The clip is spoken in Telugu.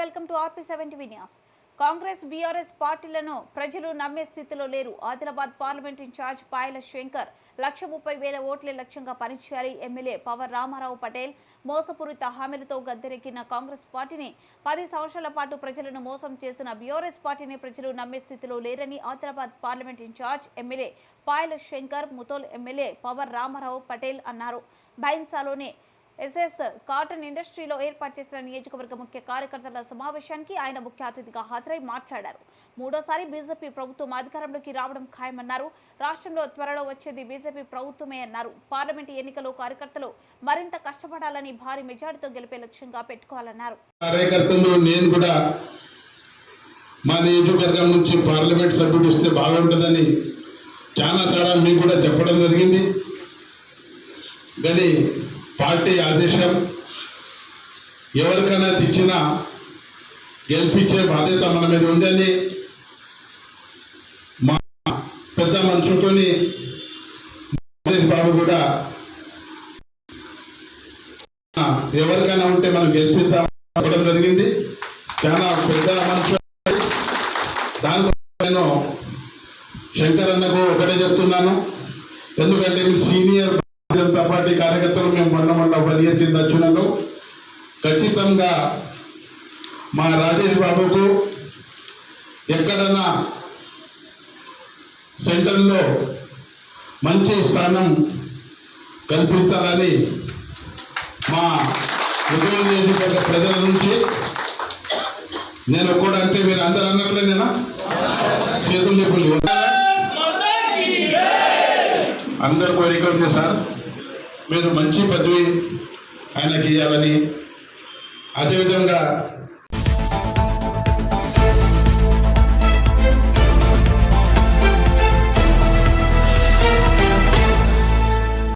Welcome to RP seventy news. Congress BRS పార్టీలను ప్రజలు నమ్మే స్థితిలో లేరు. ఆదిలాబాద్ పార్లమెంట్ ఇన్ఛార్జ్ పాయల శంకర్ లక్ష ముప్పై వేల ఓట్లే లక్ష్యంగా పనిచేయాలి. ఎమ్మెల్యే పవర్ రామారావు పటేల్ మోసపూరిత హామీలతో గద్దెరెక్కిన కాంగ్రెస్ పార్టీని పది సంవత్సరాల పాటు ప్రజలను మోసం చేసిన బీఆర్ఎస్ పార్టీని ప్రజలు నమ్మే స్థితిలో లేరని Adilabad parliament in-charge MLA Payala Shankar Mudhole MLA Pawar Ramarao Patel అన్నారు. బైన్సాలోనే ఎస్ఎస్ కాటన్ ఇండస్ట్రీలో ఏర్పాటు చేసిన నియోజకవర్గ ముఖ్య కార్యకర్తల సమావేశానికి ఆయన ముఖ్య అతిథిగా హాజరై మాట్లాడారు. మూడోసారి బీజేపీ ప్రభుత్వం అధికారంలోకి రావడం ఖాయమన్నారు. రాష్ట్రంలో త్వరలో వచ్చేది బీజేపీ ప్రభుత్వమే అన్నారు. పార్లమెంటు ఎన్నికల్లో కార్యకర్తలు మరింత కష్టపడాలని భారీ మెజార్టీతో గెలిపే లక్ష్యంగా పెట్టుకోవాలన్నారు. కార్యకర్తలు నేను కూడా మా నియోజకవర్గం నుంచి పార్లమెంట్ సభ్యుడు ఇస్తే బాగుంటుందని చాలా సార్లు మీకు కూడా చెప్పడం జరిగింది. కానీ పార్టీ ఆదేశం ఎవరికైనా తెచ్చినా గెలిపించే బాధ్యత మన మీద ఉందని మా పెద్ద మనుషులతోని బాబు కూడా ఎవరికైనా ఉంటే మనం గెలిపిద్దాం జరిగింది. చాలా పెద్ద మనుషులు దానికోసం నేను శంకర్ అన్నకు ఒకటే చెప్తున్నాను. ఎందుకంటే మీరు సీనియర్ జనతా పార్టీ కార్యకర్తలు మేము మొన్న మొన్న వన్ ఇయర్ కింద వచ్చినాను ఖచ్చితంగా మా రాజేష్ బాబుకు ఎక్కడన్నా సెంటర్లో మంచి స్థానం కల్పించాలని మా ఉద్యోగ చేసిన ప్రజల నుంచి నేను కూడా అంటే మీరు అందరూ అన్నట్లే నేను చేతులు చెప్పులు అందరు కోరిక ఉంది సార్. మీరు మంచి పదవి ఆయనకి ఇవ్వాలని అదేవిధంగా